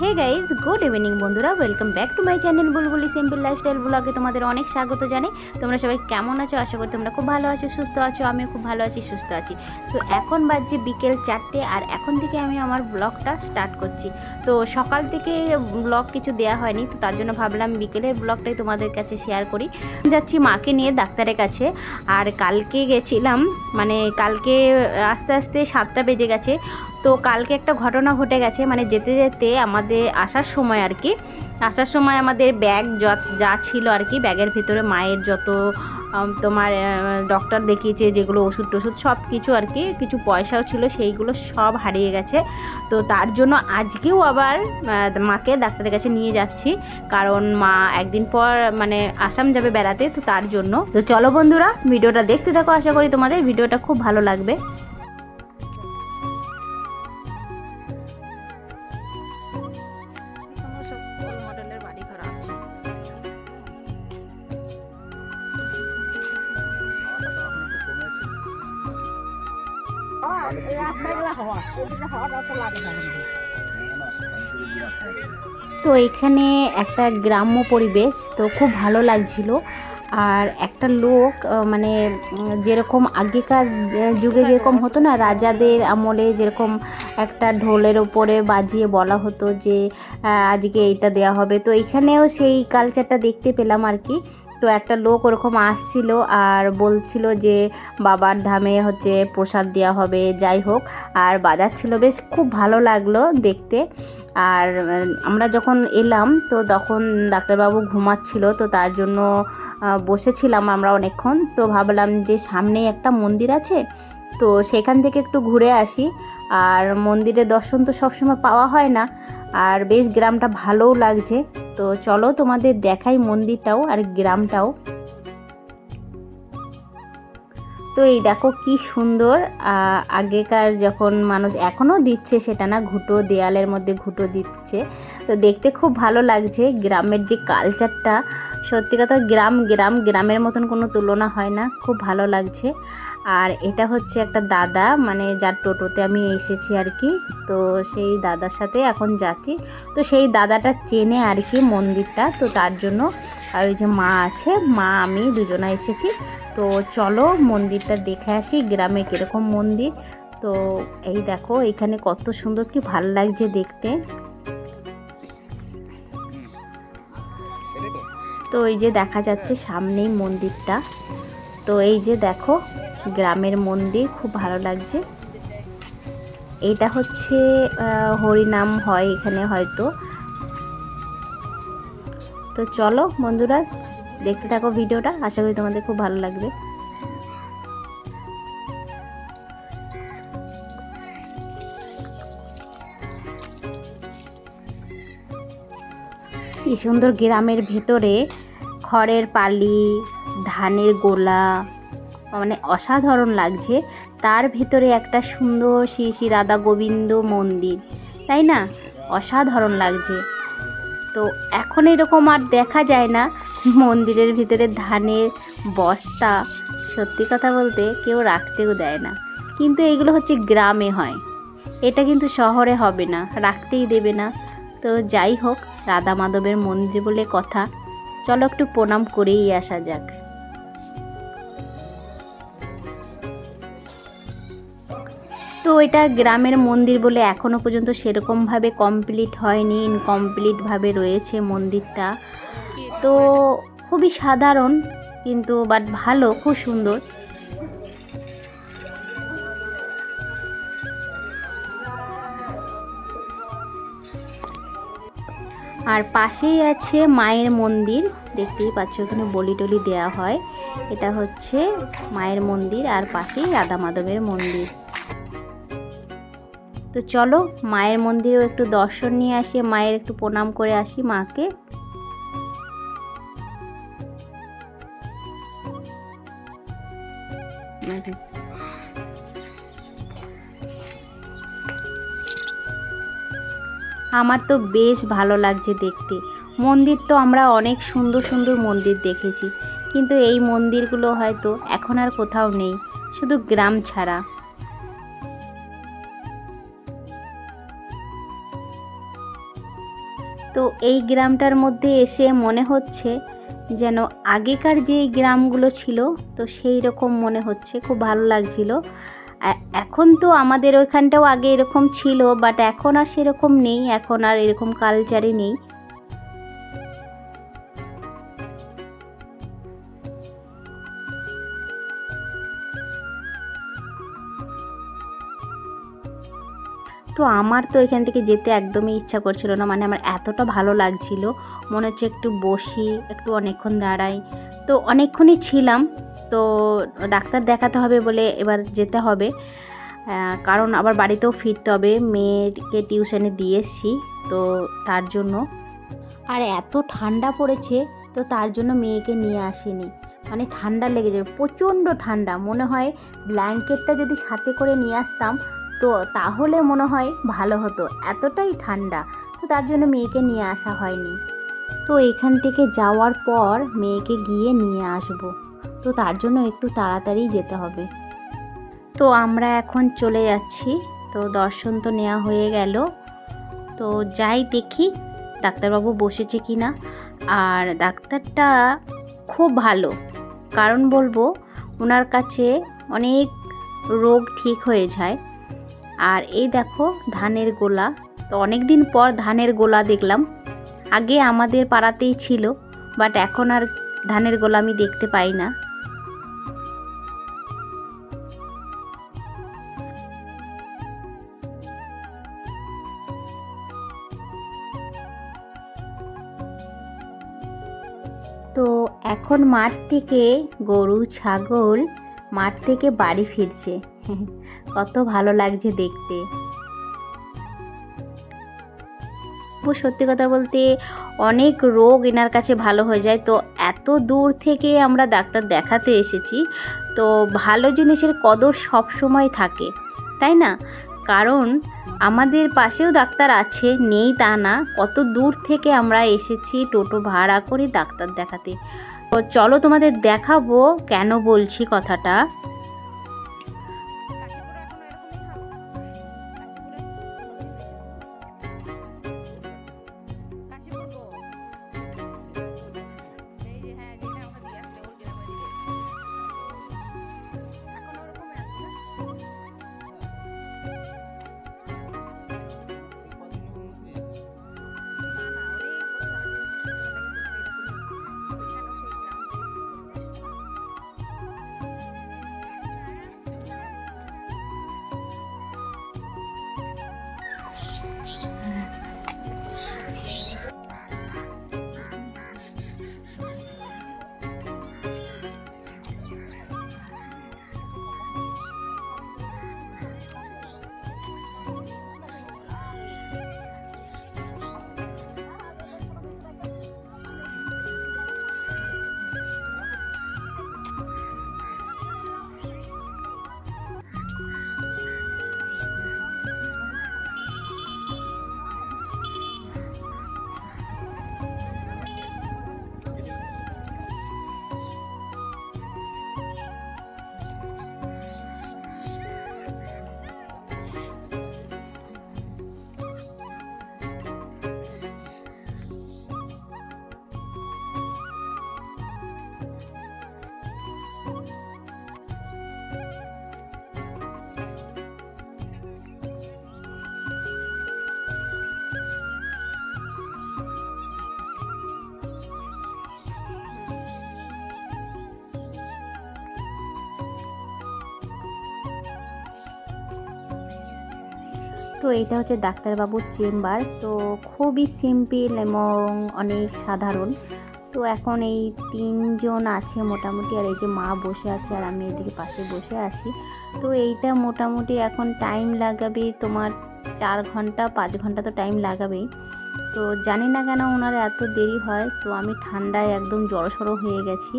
হে guys good evening বন্ধুরা। Welcome back to my channel Bulbuli simple lifestyle ব্লগে তোমাদের অনেক স্বাগত জানাই। তোমরা সবাই কেমন আছো? আশা করি তোমরা খুব ভালো আছো, সুস্থ আছো, আমিও খুব ভালো আছি, সুস্থ আছি। তো এখন বাজছে বিকেল চারটে, আর এখন থেকে আমি আমার ব্লগটা স্টার্ট করছি। তো সকাল থেকে ব্লগ কিছু দেওয়া হয়নি, তো তার জন্য ভাবলাম বিকেলের ব্লগটাই তোমাদের কাছে শেয়ার করি। যাচ্ছি মাকে নিয়ে ডাক্তারের কাছে, আর কালকে গেছিলাম মানে কালকে আস্তে আস্তে সাতটা বেজে গেছে, তো কালকে একটা ঘটনা ঘটে গেছে মানে যেতে যেতে আমাদের আসার সময় আর কি, আসার সময় আমাদের ব্যাগ যা ছিল আর কি ব্যাগের ভিতরে মায়ের যত তোমার ডক্টর দেখিয়েছে যেগুলো ওষুধ টষুধ সব কিছু আর কি, কিছু পয়সাও ছিল, সেইগুলো সব হারিয়ে গেছে। তো তার জন্য আজকেও আবার মাকে ডাক্তারের কাছে নিয়ে যাচ্ছি, কারণ মা একদিন পর মানে আসাম যাবে বেড়াতে, তো তার জন্য। তো চলো বন্ধুরা, ভিডিওটা দেখতে থাকো, আশা করি তোমাদের ভিডিওটা খুব ভালো লাগবে। তো এখানে একটা গ্রাম্য পরিবেশ, তো খুব ভালো লাগছিল। আর একটা লোক মানে যেরকম আগেকার যুগে যেরকম হতো না, রাজাদের আমলে যেরকম একটা ঢোলের ওপরে বাজিয়ে বলা হতো যে আজকে এইটা দেওয়া হবে। তো এখানেও সেই কালচারটা দেখতে পেলাম আর কি। তো একটা লোক ওরকম আসছিল আর বলছিল যে বাবার ধামে হচ্ছে প্রসাদ দেওয়া হবে, যাই হোক। আর বাজাচ্ছিল বেশ খুব ভালো লাগল দেখতে। আর আমরা যখন এলাম তো তখন ডাক্তারবাবু ঘুমাচ্ছিল তো তার জন্য বসেছিলাম আমরা অনেকক্ষণ। তো ভাবলাম যে সামনেই একটা মন্দির আছে। তো সেখান থেকে একটু ঘুরে আসি। আর মন্দিরের দর্শন তো সবসময় পাওয়া হয় না। আর বেশ গ্রামটা ভালোও লাগছে। তো চলো তোমাদের দেখাই মন্দিরটাও আর গ্রামটাও। তো এই দেখো কি সুন্দর আগেকার যখন মানুষ এখনও দিচ্ছে সেটা না, ঘুটো দেয়ালের মধ্যে ঘুঁটো দিচ্ছে। তো দেখতে খুব ভালো লাগছে, গ্রামের যে কালচারটা সত্যি কথা, গ্রাম গ্রাম, গ্রামের মতন কোনো তুলনা হয় না। খুব ভালো লাগছে। আর এটা হচ্ছে একটা দাদা মানে যার টোটোতে আমি এসেছি আর কি। তো সেই দাদার সাথে এখন যাচ্ছি। তো সেই দাদাটা চেনে আর কি মন্দিরটা, তো তার জন্য আর ওই যে মা আছে, মা, আমি দুজনে এসেছি। তো চলো মন্দিরটা দেখে আসি, গ্রামে কীরকম মন্দির। তো এই দেখো, এখানে কত সুন্দর, কি ভালো লাগছে দেখতে। তো এই যে দেখা যাচ্ছে সামনেই মন্দিরটা। তো এই যে দেখো গ্রামের মন্দির, খুব ভালো লাগছে। এটা হচ্ছে হরিনাম হয় এখানে হয়তো। তো চলো বন্ধুরা, দেখতে থাকো ভিডিওটা, আশা করি তোমাদের খুব ভালো লাগবে। কি সুন্দর গ্রামের ভেতরে, খড়ের পালি, ধানের গোলা মানে অসাধারণ লাগছে। তার ভেতরে একটা সুন্দর শ্রী শ্রী রাধা গোবিন্দ মন্দির, তাই না? অসাধারণ লাগছে। তো এখন এরকম আর দেখা যায় না। মন্দিরের ভিতরে ধানের বস্তা, সত্যি কথা বলতে কেউ রাখতেও দেয় না। কিন্তু এগুলো হচ্ছে গ্রামে হয়। এটা কিন্তু শহরে হবে না, রাখতেই দেবে না। তো যাই হোক, রাধা মাধবের মন্দির বলে কথা। চলো একটু প্রণাম করেই আসা যাক। তো এটা গ্রামের মন্দির বলে এখনও পর্যন্ত সেরকমভাবে কমপ্লিট হয়নি ইনকমপ্লিটভাবে রয়েছে মন্দিরটা। তো খুবই সাধারণ কিন্তু বাট ভালো, খুব সুন্দর। আর পাশেই আছে মায়ের মন্দির, দেখতেই পাচ্ছ, এখানে বলি টলি দেওয়া হয়। এটা হচ্ছে মায়ের মন্দির, আর পাশেই রাধা মাধবের মন্দির। তো চলো মায়ের মন্দিরেও একটু দর্শন নিয়ে আসি, মায়ের একটু প্রণাম করে আসি মাকে। আমার তো বেশ ভালো লাগছে দেখতে। মন্দির তো আমরা অনেক সুন্দর সুন্দর মন্দির দেখেছি, কিন্তু এই মন্দিরগুলো হয়তো এখন আর কোথাও নেই, শুধু গ্রাম ছাড়া। তো এই গ্রামটার মধ্যে এসে মনে হচ্ছে যেন আগেকার যে গ্রামগুলো ছিল, তো সেই রকম মনে হচ্ছে, খুব ভালো লাগছিল। এখন তো আমাদের ওইখানটাও আগে এরকম ছিল বাট এখন আর সেরকম নেই, এখন আর এরকম কালচারই নেই। তো আমার তো এখান থেকে যেতে একদমই ইচ্ছা করছিল না মানে আমার এতটা ভালো লাগছিল। মনে হচ্ছে একটু বসি, একটু অনেকক্ষণ দাঁড়াই। তো অনেকক্ষণই ছিলাম, তো ডাক্তার দেখাতে হবে বলে এবার যেতে হবে। কারণ আবার বাড়িতেও ফিরতে হবে। মেয়েকে টিউশনে দিয়ে তো তার জন্য। আর এত ঠান্ডা পড়েছে, তো তার জন্য মেয়েকে নিয়ে আসিনি। মানে ঠান্ডা লেগে যাবে প্রচণ্ড ঠান্ডা। মনে হয় ব্ল্যাঙ্কেটটা যদি সাথে করে নিয়ে আসতাম তো তাহলে মনে হয় ভালো হতো, এতটাই ঠান্ডা। তো তার জন্য মেয়েকে নিয়ে আসা হয়নি। তো এখান থেকে যাওয়ার পর মেয়েকে গিয়ে নিয়ে আসব। তো তার জন্য একটু তাড়াতাড়ি যেতে হবে। তো আমরা এখন চলে যাচ্ছি। তো দর্শন তো নেওয়া হয়ে গেল। তো যাই দেখি ডাক্তারবাবু বসেছে কি না। আর ডাক্তারটা খুব ভালো। কারণ বলব, ওনার কাছে অনেক রোগ ঠিক হয়ে যায়। আর এই দেখো ধানের গোলা। তো অনেক দিন পর ধানের গোলা দেখলাম। আগে আমাদের পাড়াতেই ছিল বাট এখন আর ধানের গোলা আমি দেখতে পাই না। তো এখন মাঠ থেকে গরু, ছাগল মাঠ থেকে বাড়ি ফিরছে। কত ভালো লাগছে দেখতে। সত্যি কথা বলতে অনেক রোগ এনার কাছে ভালো হয়ে যায়। তো এত দূর থেকে আমরা ডাক্তার দেখাতে এসেছি। তো ভালো জিনিসের কদর সব সময় থাকে, তাই না? কারণ আমাদের পাশেও ডাক্তার আছে, নেই তা না। কত দূর থেকে আমরা এসেছি টোটো ভাড়া করে ডাক্তার দেখাতে। চলো তোমাদের দেখাবো কেন বলছি কথাটা। তো এটা হচ্ছে ডাক্তারবাবুর চেম্বার। তো খুবই সিম্পল এবং অনেক সাধারণ। তো এখন এই তিনজন আছে মোটামুটি, আর এই যে মা বসে আছে আর আমি এদিকে পাশে বসে আছি। তো এইটা মোটামুটি এখন টাইম লাগাবে তোমার চার ঘণ্টা, পাঁচ ঘণ্টা তো টাইম লাগাবেই। তো জানি না কেন ওনার এত দেরি হয়, তো আমি ঠান্ডায় একদম জড়সড়ো হয়ে গেছি।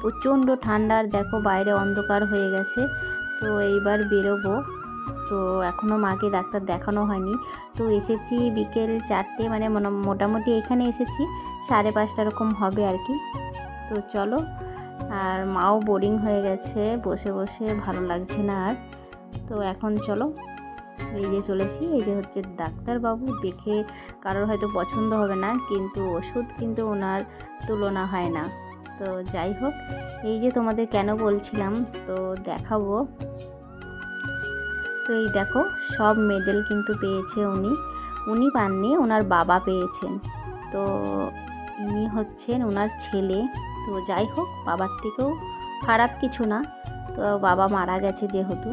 প্রচণ্ড ঠান্ডার দেখো বাইরে অন্ধকার হয়ে গেছে। তো এইবার বেরোবো। তো এখনও মাকে ডাক্তার দেখানো হয়নি। তো এসেছি বিকেল চারটে মানে মোটামুটি এখানে এসেছি, সাড়ে পাঁচটা এরকম হবে আর কি। তো চলো, আর মাও বোরিং হয়ে গেছে, বসে বসে ভালো লাগছে না আর। তো এখন চলো, এই যে চলেছি এই যে হচ্ছে ডাক্তারবাবু, দেখে কারোর হয়তো পছন্দ হবে না, কিন্তু ওষুধ কিন্তু ওনার তুলনা হয় না। তো যাই হোক, এই যে তোমাদের কেন বলছিলাম, তো দেখাবো। তো এই দেখো, সব মেডেল কিন্তু পেয়েছে উনি। উনি পাননি, ওনার বাবা পেয়েছেন। তো ইনি হচ্ছেন ওনার ছেলে। তো যাই হোক, বাবার থেকেও খারাপ কিছু না। তো বাবা মারা গেছে যেহেতু।